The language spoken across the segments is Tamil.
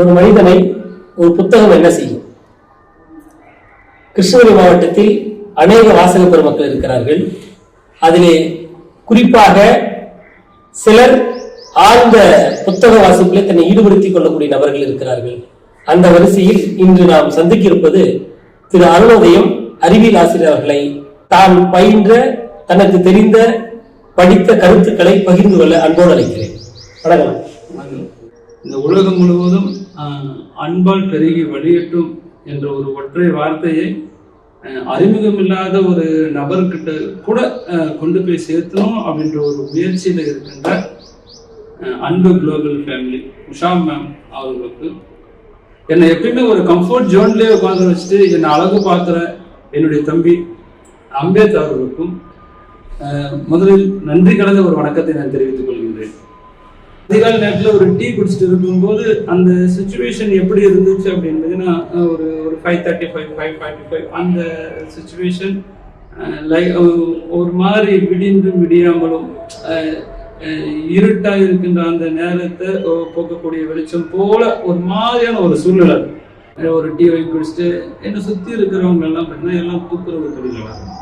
ஒரு மனிதனை ஒரு புத்தகம் என்ன செய்யும்? கிருஷ்ணகிரி மாவட்டத்தில் அநேக வாசக பெருமக்கள் இருக்கிறார்கள். அதிலே குறிப்பாக சிலர் ஆழ்ந்த புத்தக வாசிப்பிலே தன்னை ஈடுபடுத்திக் கொள்ளக்கூடிய நபர்கள் இருக்கிறார்கள். அந்த வரிசையில் இன்று நாம் சந்திக்க இருப்பது திரு அருணோதயம் அறிவியல் ஆசிரியர் அவர்களை தான் பயின்ற தனக்கு தெரிந்த படித்த கருத்துக்களை பகிர்ந்து கொள்ள அன்போடு அழைக்கிறேன். வணக்கம். இந்த உலகம் முழுவதும் அன்பால் பெருகி வழியட்டும் என்ற ஒரு ஒற்றை வார்த்தையை அறிமுகமில்லாத ஒரு நபர்கிட்ட கூட கொண்டு போய் சேர்த்தணும் அப்படின்ற ஒரு முயற்சியில் இருக்கின்ற அன்பு குளோபல் ஃபேமிலி உஷா மேம் அவர்களுக்கு. என்னை எப்பயுமே ஒரு கம்ஃபர்ட் ஜோன்லேயே உட்காந்து வச்சுட்டு என்னை அழகு பார்க்குற என்னுடைய தம்பி அம்பேத் அவர்களுக்கும் முதலில் நன்றி கலந்த ஒரு வணக்கத்தை நான் தெரிவித்துக் கொள்கிறேன். அதிகாலை நேரத்தில் ஒரு டீ குடிச்சிட்டு இருக்கும்போது அந்த சுச்சுவேஷன் எப்படி இருந்துச்சு அப்படின்னு ஒரு ஒரு five thirty five five forty five அந்த சுச்சுவேஷன் லைக் ஒரு மாதிரி விடிந்து விடியாமலும் அஹ், அஹ், இருட்டா இருக்கின்ற அந்த நேரத்தை போக்கக்கூடிய வெளிச்சம் போல ஒரு மாதிரியான ஒரு சூழ்நிலை. ஒரு டீ வாங்கி குடிச்சிட்டு என்னை சுற்றி இருக்கிறவங்க எல்லாம் பார்த்தீங்கன்னா எல்லாம் துப்புரவு தொழிலாளர்கள்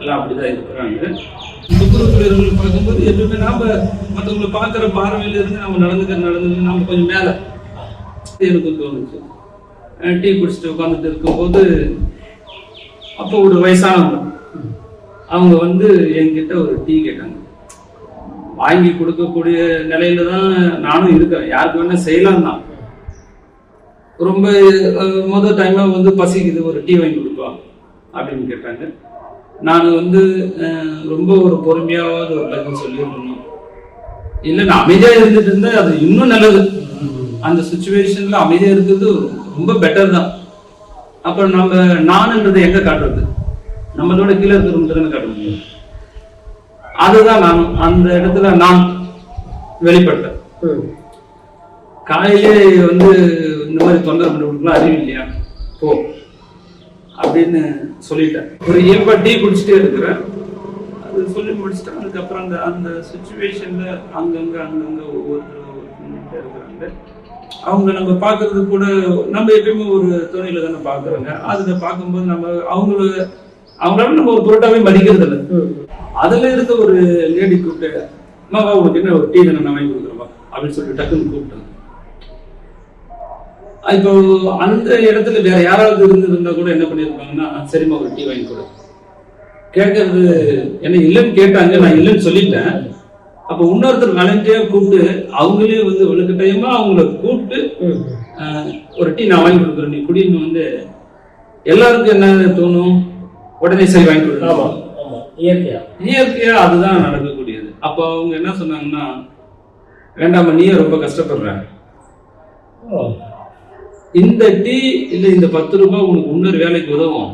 எல்லாம் அப்படிதான் இருக்கிறாங்க துப்புரவு பார்க்கும்போது எப்பவுமே நாம மற்றவங்களை பார்க்குற பார்வையில இருந்து நம்ம நடந்துக்கிற நடந்து நம்ம கொஞ்சம் மேல. எனக்கு தோணுச்சு டீ குடிச்சிட்டு உட்காந்துட்டு இருக்கும்போது அப்போ ஒரு வயசானவங்க அவங்க வந்து என்கிட்ட ஒரு டீ கேட்டாங்க. வாங்கி கொடுக்கக்கூடிய நிலையில தான் நானும் இருக்கிறேன் யாருக்கு வேணா செய்யலாம் தான். ரொம்ப முதல் முத வந்து பசிக்குது ஒரு டீ வாங்கி கொடுப்பா அப்படின்னு கேட்டாங்க. நான் வந்து ரொம்ப ஒரு பொறுமையாவது ஒரு பதில் சொல்லியிருக்கணும் இல்லை நான் அமைதியாக இருந்துட்டு இருந்தேன் அது இன்னும் நல்லது. அந்த சுச்சுவேஷனில் அமைதியாக இருக்கிறது ரொம்ப பெட்டர் தான். அப்புறம் நம்ம நானுன்றதை எங்க காட்டுறது? நம்மளோட கீழே இருக்கிறவங்க தானே காட்ட முடியும்? அதுதான் நான் அந்த இடத்துல நான் வெளிப்பட்டேன். காலையிலே வந்து இந்த மாதிரி தொண்டை பண்ணுறவங்களுக்குலாம் அறிவு இல்லையா? போ. அப்படின்னு சொல்லிட்டேன். ஒரு இயல்பா டீ குடிச்சிட்டே இருக்கிறேன். அது சொல்லி முடிச்சிட்டேன் அதுக்கப்புறம் அந்த அந்த சுச்சுவேஷன்ல அங்கங்க அங்கங்க ஒவ்வொருத்தர் இருக்கிறாங்க. அவங்க நம்ம பார்க்கறது கூட நம்ம எப்பயுமே ஒரு துணையில தானே பாக்குறாங்க அதுல பார்க்கும்போது நம்ம அவங்கள அவங்களால நம்ம ஒரு பொருட்டாவே மதிக்கிறது இல்லை. அதுல இருக்க ஒரு லேடி கூப்பிட்டு அம்மாவா உனக்கு என்ன ஒரு டீ தானே நான் வாங்கி கொடுக்குறவா அப்படின்னு சொல்லிட்டு டக்குன்னு கூப்பிட்டாங்க. இப்போ அந்த இடத்துல வேற யாராவது இருந்திருந்தா கூட என்ன பண்ணிருப்பாங்கன்னா சரிம்மா ஒரு டீ வாங்கி கொடு. கேட்கறது என்ன இல்லைன்னு கேட்டாங்க நான் இல்லைன்னு சொல்லிட்டேன். அப்போ இன்னொருத்தர் வளண்டியா கூப்பிட்டு அவங்களே வந்து வலுக்கட்டாயமா அவங்கள கூப்பிட்டு ஒரு டீ நான் வாங்கி கொடுக்குறேன் நீ குடின்னு வந்து எல்லாருக்கும் என்ன தோணும்? உடனே சரி வாங்கி கொடுக்கணும் இயற்கையா. இயற்கையா அதுதான் நடக்கக்கூடியது. அப்போ அவங்க என்ன சொன்னாங்கன்னா வேண்டாமா நீயே ரொம்ப கஷ்டப்படுற. இந்த டீ இல்ல இந்த பத்து ரூபாய் உனக்கு இன்னொரு வேலைக்கு உதவும்.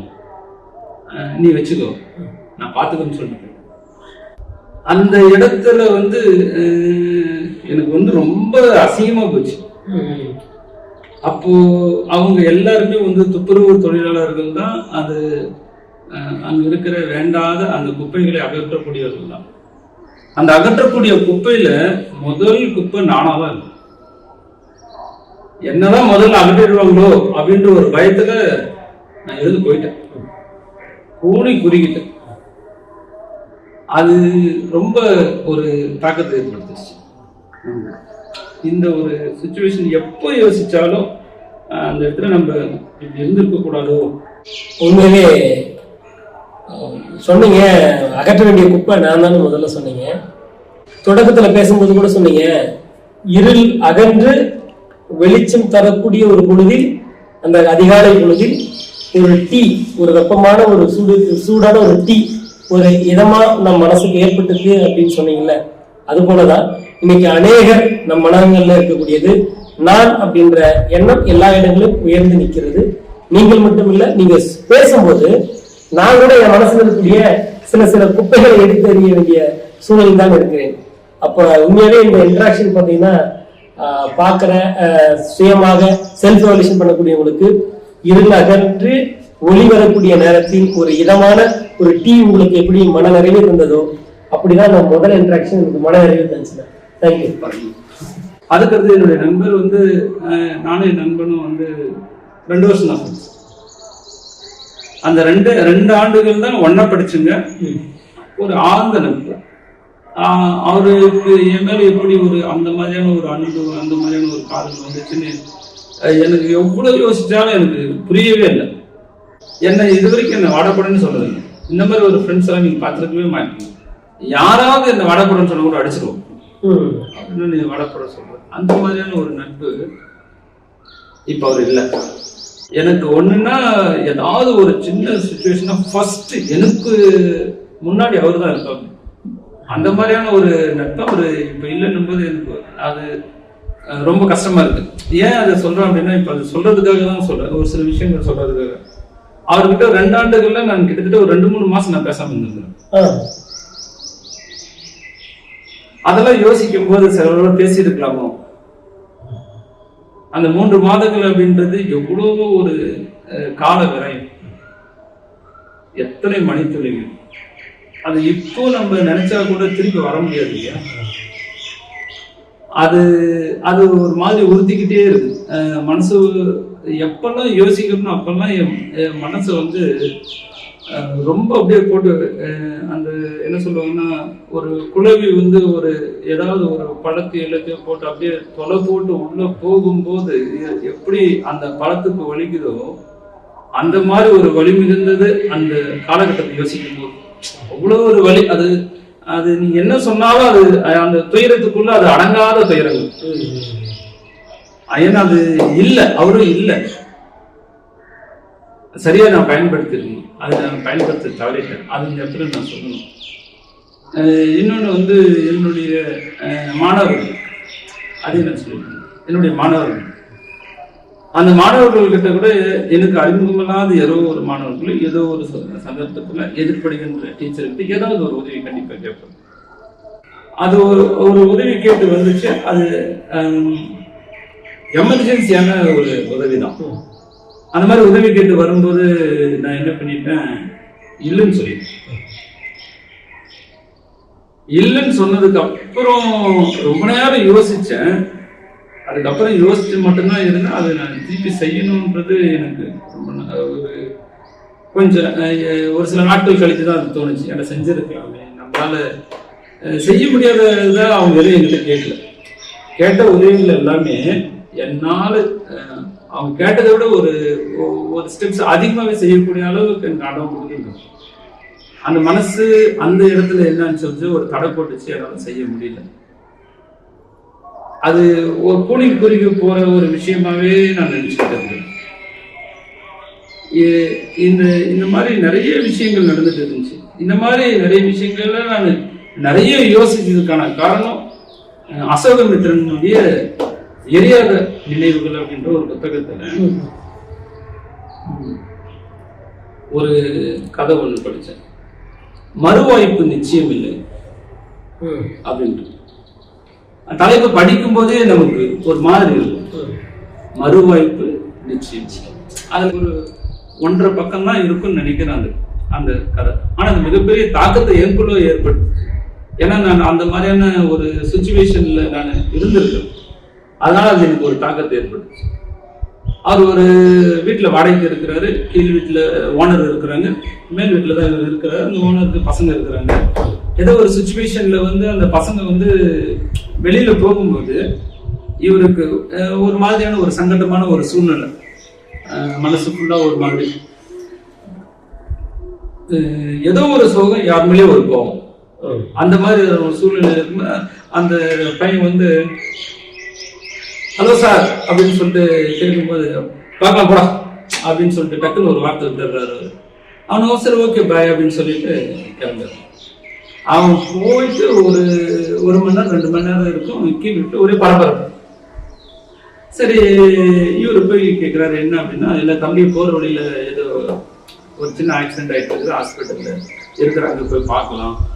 நீ வச்சுக்கோ. நான் பார்த்துக்கன்னு சொல்லிட்டேன் அந்த இடத்துல வந்து எனக்கு வந்து ரொம்ப அசிங்கமா போச்சு. அப்போ அவங்க எல்லாருமே வந்து துப்புரவு தொழிலாளர்கள் தான் அது அங்க இருக்கிற வேண்டாத அந்த குப்பைகளை அகற்றக்கூடியவர்கள் தான். அந்த அகற்றக்கூடிய குப்பையில முதல் குப்பை நானா தான் இருக்கும் என்னதான் முதல்ல அகற்றிடுவாங்களோ அப்படின்ற ஒரு பயத்துல நான் எழுந்து போயிட்டேன். கூடி குறுகிட்டேன் அது ரொம்ப ஒரு தாக்கத்தை ஏற்படுத்துச்சு. இந்த ஒரு சுச்சுவேஷன் எப்போ யோசிச்சாலும் அந்த இடத்துல நம்ம இப்படி இருந்திருக்க கூடாதோ? உண்மையிலே சொன்னீங்க அகற்ற வேண்டிய குப்பை நான் தானே முதல்ல சொன்னீங்க. தொடக்கத்துல பேசும்போது கூட சொன்னீங்க இருள் அகன்று வெளிச்சம் தரக்கூடிய ஒரு பொழுதில் அந்த அதிகாலை பொழுதில் ஒரு டீ ஒரு வெப்பமான ஒரு சூடு சூடான ஒரு டீ ஒரு இதமா நம் மனசுக்கு ஏற்பட்டிருக்கு அப்படின்னு சொன்னீங்கல்ல அது போலதான் இன்னைக்கு அநேகர் நம் மனங்கள்ல இருக்கக்கூடியது நான் அப்படின்ற எண்ணம் எல்லா இடங்களிலும் உயர்ந்து நிற்கிறது. நீங்கள் மட்டும் இல்ல நீங்க பேசும்போது நான் கூட என் மனசுல இருக்கக்கூடிய சில சில குப்பைகளை எடுத்து எறிய வேண்டிய சூழலில் தான் இருக்கிறேன். அப்ப உண்மையாவே இந்த இன்ட்ராக்ஷன் பாத்தீங்கன்னா பார்க்கிற சுயமாக செல்ஃப் எவல்யூஷன் பண்ணக்கூடியவங்களுக்கு இருள் அகன்று ஒளி வரக்கூடிய நேரத்தில் ஒரு இதமான ஒரு டீ உங்களுக்கு எப்படி மன நிறைவே தந்ததோ அப்படிதான் நான் முதல் இன்ட்ராக்ஷன் எனக்கு மன நிறைவே தந்துச்சு தேங்க்யூ அதுக்கடுத்து என்னுடைய நண்பர் வந்து நானும் என் நண்பனும் வந்து ரெண்டு வருஷம் தான். அந்த ரெண்டு ரெண்டு ஆண்டுகள் தான் ஒண்ணா படிச்சுங்க. ஒரு ஆழ்ந்த ஆஹ் அவருக்கு என் மேல எப்படி ஒரு அந்த மாதிரியான ஒரு அன்பு அந்த மாதிரியான ஒரு காதல் வந்துச்சுன்னு எனக்கு எவ்வளவு யோசிச்சாலும் எனக்கு புரியவே இல்லை. என்னை இது வரைக்கும் என்ன வாடப்படன்னு சொல்றதில்லை இந்த மாதிரி ஒரு ஃப்ரெண்ட்ஸ் எல்லாம் நீங்க பார்த்துருக்கவே மாட்டீங்க. யாராவது என்ன வாடப்படன்னு சொன்னா கூட அடிச்சிருவோம். அப்படின்னு நீ வாடப்பட சொல்ற அந்த மாதிரியான ஒரு நட்பு இப்ப அவர் இல்லை. எனக்கு ஒண்ணுன்னா ஏதாவது ஒரு சின்ன சுச்சுவேஷனா ஃபர்ஸ்ட் எனக்கு முன்னாடி அவர் தான் இருப்பாங்க. அந்த மாதிரியான ஒரு நட்பு அவர் இப்ப இல்லைன்னும் போது எனக்கு அது ரொம்ப கஷ்டமா இருக்கு. ஏன் அதை சொல்றேன் அப்படின்னா இப்ப அது சொல்றதுக்காக தான் சொல்றேன். ஒரு சில விஷயங்கள் சொல்றதுக்காக. அவர்கிட்ட ரெண்டு ஆண்டுகள்ல நான் கிட்டத்தட்ட ஒரு ரெண்டு மூணு மாசம் நான் பேசாம இருந்திருந்தேன். ஆ. அதெல்லாம் யோசிக்கும் போது சிலரோட பேசியிருக்கலாமோ? அந்த மூன்று மாதங்கள் அப்படின்றது எவ்வளவோ ஒரு கால விரயம். எத்தனை மணித்துளிகள். அது இப்போ நம்ம நினைச்சா கூட திருப்பி வர முடியாது இல்லையா? அது அது ஒரு மாதிரி உறுத்திக்கிட்டே இருக்கு. மனசு எப்பெல்லாம் யோசிக்கணும் அப்பெல்லாம் என் மனசை வந்து அஹ், ரொம்ப அப்படியே போட்டு அஹ், அந்த என்ன சொல்லுவாங்கன்னா ஒரு குழவி வந்து ஒரு ஏதாவது ஒரு பழத்து எல்லாத்தையும் போட்டு அப்படியே தொலை போட்டு உள்ள போகும்போது எப்படி அந்த பழத்துக்கு வலிக்குதோ அந்த மாதிரி ஒரு வலி மிகுந்தது அந்த காலகட்டத்தை யோசிக்கும் போது அவ்வளவு ஒரு வழி அது அது நீ என்ன சொன்னாலும் அது அந்த துயரத்துக்குள்ள அது அடங்காத துயரங்கள் ஏன்னா அது இல்லை அவரும் இல்லை. சரியா நான் பயன்படுத்திருக்கணும் அதை நான் பயன்படுத்த தவறிட்டேன். அது இந்த இடத்துல நான் சொல்லணும். இன்னொன்று இன்னொன்னு வந்து என்னுடைய அஹ், மாணவர்கள். அதையும் நான் சொல்லியிருக்கேன் என்னுடைய மாணவர்கள். அந்த மாணவர்கள்கிட்ட கூட எனக்கு அறிமுகமில்லாத ஏதோ ஒரு மாணவர்கள் ஏதோ ஒரு சந்தர்ப்பத்தில் சந்தர்ப்பத்துல எதிர்ப்படுகின்ற டீச்சர்கிட்ட ஏதாவது ஒரு உதவி கண்டிப்பாக கேட்போம். அது ஒரு ஒரு உதவி கேட்டு வந்துச்சு. அது எமர்ஜென்சியான ஒரு உதவி தான் அந்த மாதிரி உதவி கேட்டு வரும்போது நான் என்ன பண்ணிட்டேன் இல்லைன்னு சொல்லிட்டேன். இல்லைன்னு சொன்னதுக்கு அப்புறம் ரொம்ப நேரம் யோசிச்சேன். அதுக்கப்புறம் யோசிச்சு மட்டும்தான் இருந்தேன். அதை நான் திருப்பி செய்யணுன்றது எனக்கு ரொம்ப ஒரு கொஞ்சம் ஒரு சில நாட்கள் கழித்து தான் அது தோணுச்சு. அதை செஞ்சுருக்கலாமே. நம்மளால் அஹ், செய்ய முடியாததை அவங்க எதுவும் என்கிட்ட கேட்கல. கேட்ட உதவிகள் எல்லாமே என்னால் அவங்க கேட்டதை விட ஒரு ஒரு ஸ்டெப்ஸ் அதிகமாகவே செய்யக்கூடிய அளவுக்கு எனக்கு அடம் கொடுத்துருந்தோம் அந்த மனசு அந்த இடத்துல என்னன்னு சொல்லி ஒரு தடை போட்டுச்சு. என்னால் செய்ய முடியல. அது ஒரு கூலிங் குறுகி போற ஒரு விஷயமாவே நான் நினைச்சுட்டு இருந்தேன் இந்த இந்த மாதிரி நிறைய விஷயங்கள் நடந்துட்டு இருந்துச்சு இந்த மாதிரி நிறைய விஷயங்கள்ல நான் நிறைய யோசிச்சதுக்கான காரணம் அஹ், அசோகமித்திரனுடைய எரியாத நினைவுகள் அப்படின்ற ஒரு புத்தகத்துல. ஒரு கதை ஒன்று படித்தேன் மறுவாய்ப்பு நிச்சயம் இல்லை. அப்படின்ட்டு தலைப்பு படிக்கும் போதே நமக்கு ஒரு மாதிரி இருக்கும். மறுவாய்ப்பு நிச்சயம் அது ஒரு ஒன்றரை பக்கம் தான் இருக்கும்னு நினைக்கிறேன் அந்த அந்த கதை. ஆனா அது மிகப்பெரிய தாக்கத்தை எனக்குள்ள ஏற்படுது. ஏன்னா நான் அந்த மாதிரியான ஒரு சுச்சுவேஷன்ல நான் இருந்திருக்கேன். அதனால அது எனக்கு ஒரு தாக்கத்தை ஏற்படுச்சு அவர் ஒரு வீட்டில் வாடகைக்கு இருக்கிறாரு. கீழ் வீட்டில் ஓனர் இருக்கிறாங்க. மேல் வீட்டில் தான் இவர் இருக்கிறாரு. அந்த ஓனருக்கு பசங்க இருக்கிறாங்க. ஏதோ ஒரு சுச்சுவேஷன்ல வந்து அந்த பசங்க வந்து வெளியில போகும்போது இவருக்கு ஒரு மாதிரியான ஒரு சங்கடமான ஒரு சூழ்நிலை மனசு ஒரு மாதிரி ஏதோ ஒரு சோகம் யார் மேலேயே ஒரு கோவம் ம். அந்த மாதிரி ஒரு சூழ்நிலை அந்த பையன் வந்து ஹலோ சார் அப்படின்னு சொல்லிட்டு கேட்கும்போது பார்க்கலாம் போடா அப்படின்னு சொல்லிட்டு டக்குன்னு ஒரு வார்த்தை விட்டுறாரு. அவனும் சரி ஓகே பாய் அப்படின்னு சொல்லிட்டு கிளம்புறான் அவன் போயிட்டு ஒரு ஒரு மணி நேரம் ரெண்டு மணி நேரம் இருக்கும் கீழே விட்டு ஒரே பரபரப்பு. சரி இவர் போய் கேட்குறாரு என்ன அப்படின்னா இல்லை தம்பி போகிற வழியில் ஏதோ ஒரு சின்ன ஆக்சிடென்ட் ஆகிட்டு இருக்குது ஹாஸ்பிட்டல்ல இருக்கிறாங்க போய் பார்க்கலாம்.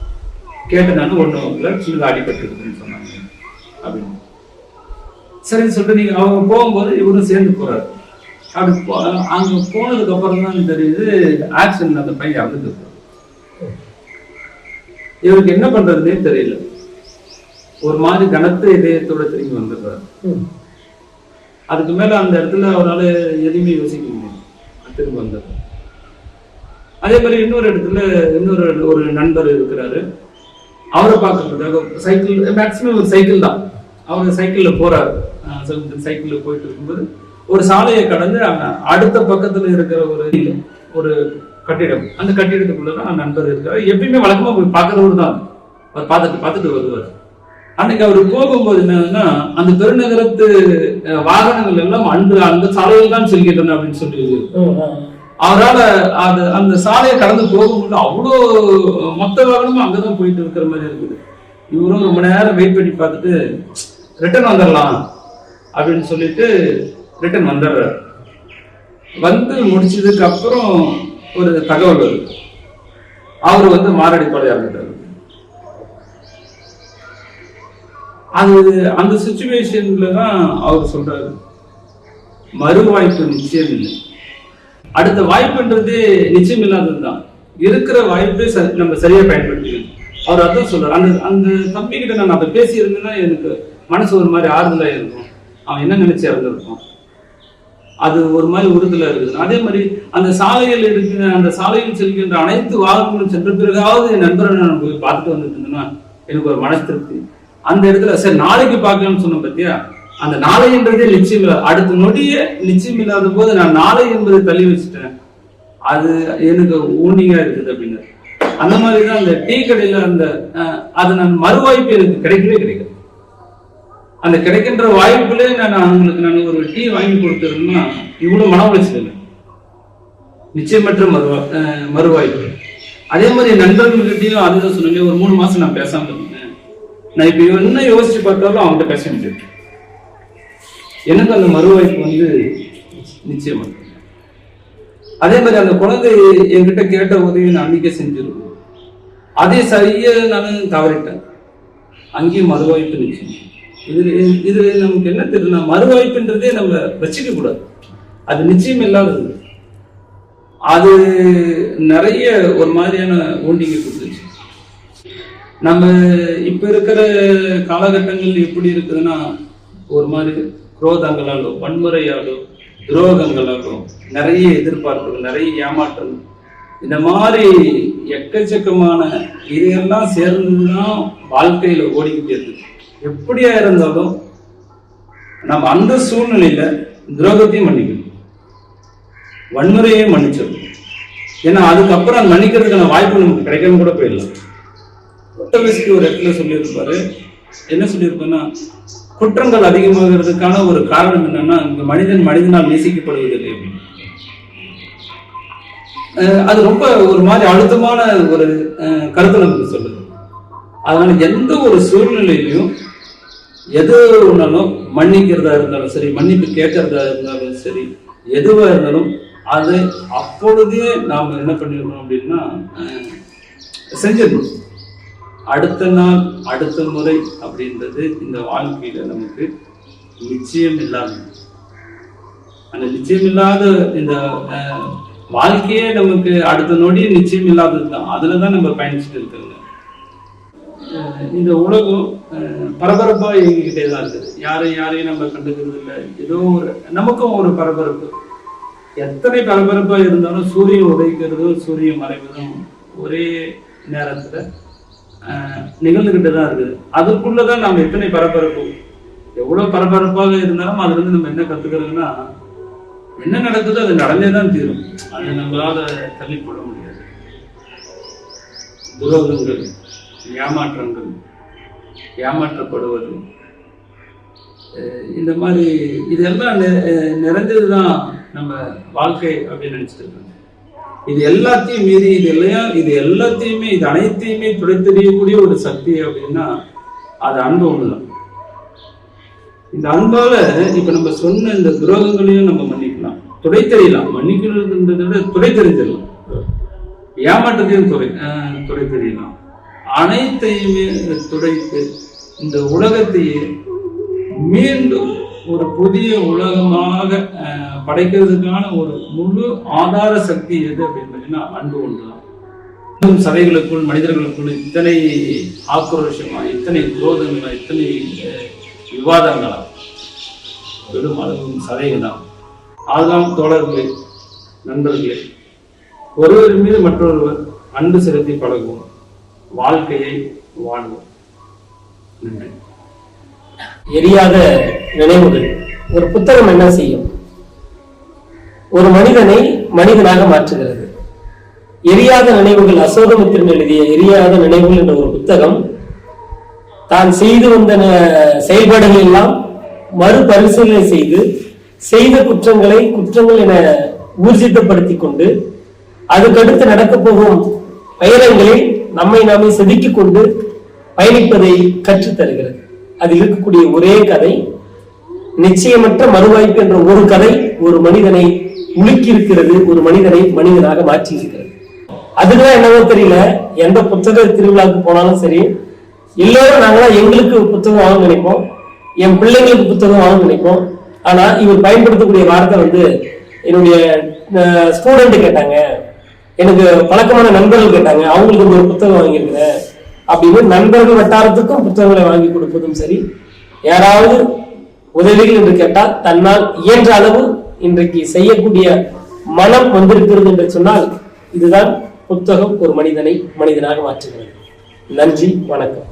கேட்டனாலும் ஒன்றும் இல்லை சின்னதாக அடிபட்டுருக்குன்னு சொன்னாங்க. அப்படின்னு. சரின்னு சொல்லிட்டு நீங்கள் அவங்க போகும்போது இவரும் சேர்ந்து போகிறாரு அப்படி போ- அங்கே போனதுக்கப்புறம் தான் தெரியுது ஆக்சிடென்ட் அந்த பையன் இறந்துட்டு இருக்கான். இவருக்கு என்ன பண்றதுன்னே தெரியல. ஒரு மாதிரி கனத்த இதயத்தோட திரும்பி வந்துடுறாரு. அதுக்கு மேல அந்த இடத்துல அவரால் எதுவுமே யோசிக்க முடியும் திரும்ப வந்தார் அதே மாதிரி இன்னொரு இடத்துல இன்னொரு ஒரு நண்பர் இருக்கிறாரு. அவரை பார்க்கறதுக்காக சைக்கிள் மேக்சிமம் ஒரு சைக்கிள் தான். அவர் சைக்கிள்ல போறாரு. சைக்கிள்ல போயிட்டு இருக்கும்போது ஒரு சாலையை கடந்து அடுத்த பக்கத்துல இருக்கிற ஒரு ஒரு கட்டிடம். அந்த கட்டிடத்துக்குள்ள தான் நண்பர் இருக்காரு. எப்பயுமே வழக்கமா போய் பார்க்கறவர் தான். அவர் பார்த்துட்டு பார்த்துட்டு வருவார். அன்னைக்கு அவர் போகும்போது என்னன்னா அந்த பெருநகரத்து வாகனங்கள் எல்லாம் அன்று அந்த சாலையில் தான் செல்கின்றன அப்படின்னு சொல்லி. அவரால் அது அந்த சாலையை கடந்து போகும்போது அவ்வளோ மொத்த வாகனமும் அங்கதான் போயிட்டு இருக்கிற மாதிரி இருக்குது. இவரும் ரொம்ப நேரம் வெயிட் பண்ணி பார்த்துட்டு ரிட்டர்ன் வந்துடலாம் அப்படின்னு சொல்லிட்டு ரிட்டர்ன் வந்துடுறாரு. வந்து முடிச்சதுக்கு அப்புறம் ஒரு தகவல் வருது. அவர் வந்து மாரடைப்பாளையம் இறந்துட்டாரு அது அந்த சுச்சுவேஷன்ல தான் அவர் சொல்றாரு. மறுவாய்ப்பு நிச்சயம் இல்லை. அடுத்த வாய்ப்புன்றது நிச்சயம் இல்லாததுதான் இருக்கிற வாய்ப்பை ச- நம்ம சரியா பயன்படுத்திக்கணும். அவர் அதான் சொல்றாரு. அந்த அந்த தம்பி கிட்ட நான் அதை பேசி இருந்தேன்னா எனக்கு மனசு ஒரு மாதிரி ஆறுதலா இருக்கும். அவன் என்ன நினைச்சு இறந்துருப்பான். அது ஒரு மாதிரி உறுதலா இருக்குது. அதே மாதிரி அந்த சாலையில் இருக்கிற அந்த சாலையில் செல்கின்ற அனைத்து வாகனங்களும் சென்ற பிறகாவது என் நண்பரை நான் போய் பார்த்துட்டு வந்துருந்தேன்னா எனக்கு ஒரு மன திருப்தி. அந்த இடத்துல சரி நாளைக்கு பார்க்கலாம்னு சொன்னோம் பார்த்தியா அந்த நாளை என்றதே நிச்சயம் இல்லை. அடுத்த நொடியே நிச்சயம் இல்லாத போது நான் நாளை என்பதை தள்ளி வச்சுட்டேன். அது எனக்கு ஊனிங்கா இருக்குது அப்படின்னு அந்த மாதிரி தான் அந்த டீ கடையில அந்த அஹ், அது நான் மறுவாய்ப்பு எனக்கு கிடைக்கவே கிடைக்கும் அந்த கிடைக்கின்ற வாய்ப்புல நான் அவங்களுக்கு நான் ஒரு டீ வாங்கி கொடுத்துருந்தேன்னா இவ்வளவு மன உளைச்சல் இல்லை. நிச்சயமற்ற மறுவா அஹ், மறுவாய்ப்பு. அதே மாதிரி நண்பர்கள்கிட்டயும் அதுதான் சொன்னேன் ஒரு மூணு மாசம் நான் பேசாம இருந்தேன். நான் இப்ப என்ன யோசிச்சு பார்த்தாலும் அவங்ககிட்ட பேச முடியும் எனக்கு அந்த மறுவாய்ப்பு வந்து நிச்சயமா. அதே மாதிரி அந்த குழந்தை என்கிட்ட கேட்ட உதவி நான் அன்னைக்கே செஞ்சிருக்கேன் அதே சரியா நான் தவறிட்டேன். அங்கேயும் மறுவாய்ப்பு நிச்சயம். இது இது நமக்கு என்ன தெரியல மறுவாய்ப்புன்றதே நம்ம வச்சுக்க கூடாது அது நிச்சயம் இல்லாதது. அது நிறைய ஒரு மாதிரியான ஓண்டிங்க கொடுத்துச்சு. நம்ம இப்ப இருக்கிற காலகட்டங்கள் எப்படி இருக்குதுன்னா ஒரு மாதிரி குரோதங்களாலோ வன்முறையாலோ துரோகங்களாலோ நிறைய எதிர்பார்ப்புகள் நிறைய ஏமாற்றங்கள். இந்த மாதிரி எக்கச்சக்கமான இதையெல்லாம் சேர்ந்துதான் வாழ்க்கையில ஓடிக்கிட்டே இருக்கு. எப்படியா இருந்தாலும் நம்ம அந்த சூழ்நிலையில துரோகத்தையும் மன்னிக்கணும். வன்முறையையும் மன்னிச்சிடணும். ஏன்னா அதுக்கப்புறம் அது மன்னிக்கிறதுக்கான வாய்ப்பு நமக்கு கிடைக்காம கூட போயிடலாம். ஒட்டவசிக்கு ஒரு இடத்துல சொல்லியிருப்பாரு. என்ன சொல்லியிருப்பேன்னா குற்றங்கள் அதிகமாகிறதுக்கான ஒரு காரணம் என்னன்னா இந்த மனிதன் மனிதனால் நேசிக்கப்படுவதில்லை அப்படின்னு. அது ரொம்ப ஒரு மாதிரி அழுத்தமான ஒரு அஹ், கருத்தை நமக்கு சொல்லுது. அதனால எந்த ஒரு சூழ்நிலையிலையும் எது ஒன்றாலும் மன்னிக்கிறதா இருந்தாலும் சரி மன்னிப்பு கேட்கறதா இருந்தாலும் சரி எதுவாக இருந்தாலும் அதை அப்பொழுதே நாம் என்ன பண்ணிடணும் அப்படின்னா செஞ்சிடணும். அடுத்த நாள் அடுத்த முறை அப்படின்றது இந்த வாழ்க்கையில நமக்கு நிச்சயம் இல்லாத அந்த நிச்சயம் இல்லாத இந்த வாழ்க்கையே நமக்கு அடுத்த நொடி நிச்சயம் இல்லாதது தான். அதுல தான் நம்ம பயணிச்சுட்டு இருக்கிறோங்க இந்த உலகம் அஹ், பரபரப்பா தான் இருக்குது. யாரையும் யாரையும் நம்ம கண்டுக்கிறது இல்லை. ஏதோ ஒரு நமக்கும் ஒரு பரபரப்பு. எத்தனை பரபரப்பா இருந்தாலும் சூரியன் உதைக்கிறதும் சூரியன் மறைவதும் ஒரே நேரத்துல ஆஹ், தான் இருக்குது. அதுக்குள்ளதான் நம்ம எத்தனை பரபரப்பு. எவ்வளவு பரபரப்பாக இருந்தாலும் அதுல இருந்து நம்ம என்ன கத்துக்கிறதுன்னா என்ன நடக்குதோ அது நடந்தே தான் தீரும். அதை நம்மளால தள்ளி போட முடியாது. துரோகங்கள். ஏமாற்றங்கள் ஏமாற்றப்படுவது. இந்த மாதிரி இதெல்லாம் நி- தான் நம்ம வாழ்க்கை அப்படின்னு நினைச்சிட்டு இருக்கோம் இது எல்லாத்தையும் மீறி இது இல்லையா? இது எல்லாத்தையுமே இது அனைத்தையுமே துடைத்தெறியக்கூடிய ஒரு சக்தி அப்படின்னா அது அன்பு ஒன்றுதான் இந்த அன்பால இப்ப நம்ம சொன்ன இந்த துரோகங்களையும் நம்ம மன்னிக்கலாம். துடைத்தெறியலாம். மன்னிக்கிறதுன்றதை விட துடைத்தெறிஞ்சிடலாம் ஏமாற்றத்தையும் துடை அஹ் துடைத்தெறியலாம். அனைத்தையுமே துடைத்து இந்த உலகத்தையே மீண்டும் ஒரு புதிய உலகமாக படைக்கிறதுக்கான ஒரு முழு ஆதார சக்தி எது அப்படின்னு பார்த்தீங்கன்னா அன்பு ஒன்றுதான். சபைகளுக்குள் மனிதர்களுக்குள் இத்தனை ஆக்ரோஷமா இத்தனை குரோதங்களா இத்தனை விவாதங்களா பெரும் பெரும்பாலும் சதைகள் தான் அதுதான் தோழர்களே நண்பர்களே ஒருவர் மீது மற்றொருவர் அன்பு செலுத்தி பழகுவோம். வாழ்க்கையை வாழ்வோம். நன்றி. எரியாத நினைவுகள். ஒரு புத்தகம் என்ன செய்யும்? ஒரு மனிதனை மனிதனாக மாற்றுகிறது. எரியாத நினைவுகள் அசோகமித்திரன் எழுதிய எரியாத நினைவுகள் என்ற ஒரு புத்தகம் தான் செய்து வந்த செயல்பாடுகள் எல்லாம் மறுபரிசீலனை செய்து செய்த குற்றங்களை குற்றங்கள் என ஊர்ஜிதப்படுத்திக் கொண்டு அதுக்கடுத்து நடக்கப் போகும் பயணங்களில் நம்மை நாமே செதுக்கிக் கொண்டு பயணிப்பதை கற்றுத் தருகிறது அதில் இருக்கக்கூடிய ஒரே கதை நிச்சயமற்ற மறுவாய்ப்பு என்ற ஒரு கதை ஒரு மனிதனை உலுக்கி இருக்கிறது ஒரு மனிதனை மனிதனாக மாற்றி இருக்கிறது அதுதான் என்னவோ தெரியல எந்த புத்தக திருவிழாவுக்கு போனாலும் சரி எல்லாரும் நாங்களாம் எங்களுக்கு புத்தகம் வாங்க நினைப்போம் என் பிள்ளைங்களுக்கு புத்தகம் வாங்க நினைப்போம். ஆனா இவர் பயன்படுத்தக்கூடிய வார்த்தை வந்து என்னுடைய ஸ்டூடெண்ட் கேட்டாங்க. எனக்கு பழக்கமான நண்பர்கள் கேட்டாங்க அவங்களுக்கு ஒரு புத்தகம் வாங்கியிருக்கிறேன். அப்படின்னு நண்பர்கள் வட்டாரத்துக்கும் புத்தகங்களை வாங்கி கொடுப்பதும் சரி. யாராவது உதவிகள் என்று கேட்டால் தன்னால் இயன்ற அளவு இன்றைக்கு செய்யக்கூடிய மனம் வந்திருக்கிறது என்று சொன்னால் இதுதான் புத்தகம் ஒரு மனிதனை மனிதனாக மாற்றுகிறது. நன்றி வணக்கம்.